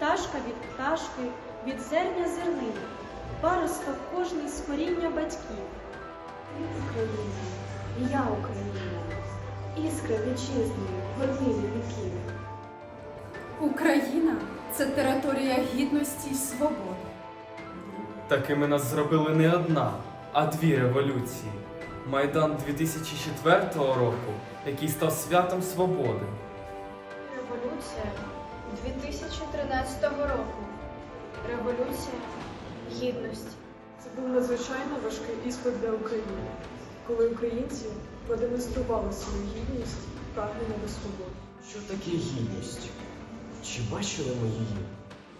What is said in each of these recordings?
пташка від пташки, від зерня зернини, паросток кожний з коріння батьків. Україна, і я Україна, іскра вітчизни, горнилі віків. Україна це територія гідності й свободи. Такими нас зробили не одна, а дві революції. Майдан 2004 року, який став святом свободи. Революція 2013 року. Революція гідності. Це був надзвичайно важкий іспит для України, коли українці продемонстрували свою гідність, прагнення до свободи. Що таке гідність? Чи бачили ми її?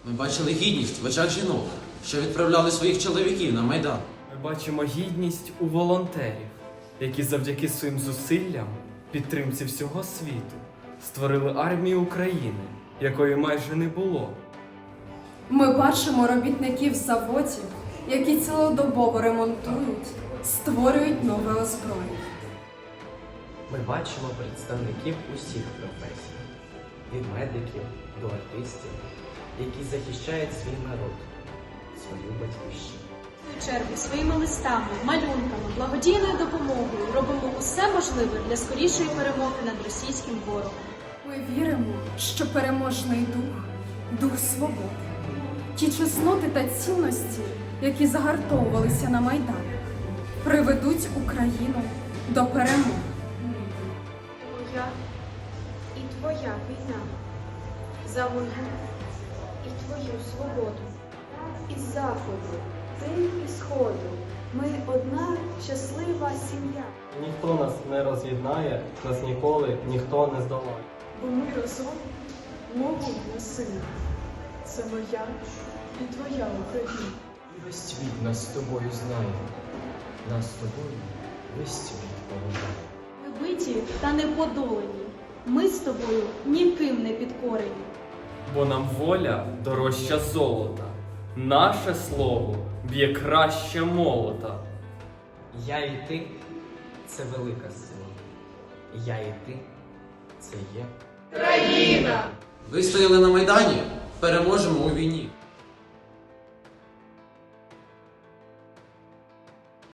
Ми бачили гідність в очах жінок, що відправляли своїх чоловіків на майдан. Ми бачимо гідність у волонтерів, які завдяки своїм зусиллям, підтримці всього світу, створили армію України, якої майже не було. Ми бачимо робітників заводів, які цілодобово ремонтують, створюють нове озброєння. Ми бачимо представників усіх професій, від медиків до артистів, які захищають свій народ, свою батьківщину. Чергу своїми листами, малюнками, благодійною допомогою робимо усе можливе для скорішої перемоги над російським ворогом. Ми віримо, що переможний дух дух свободи. Ті чесноти та цінності, які загартовувалися на Майдані, приведуть Україну до перемоги. Моя і твоя війна за мою і твою свободу. Із заходу, ти і сходу. Ми одна щаслива сім'я. Ніхто нас не роз'єднає, нас ніколи ніхто не здолає. Бо ми разом мову на сина. Це моя і твоя Україна. І весь світ нас з тобою знає. Нас з тобою весь світ поважає. Ми биті та не подолані. Ми з тобою ніким не підкорені. Бо нам воля дорожча золота, наше слово б'є краще молота. Я і ти це велика сила. Я і ти це є. Вистояли на майдані, переможемо у війні.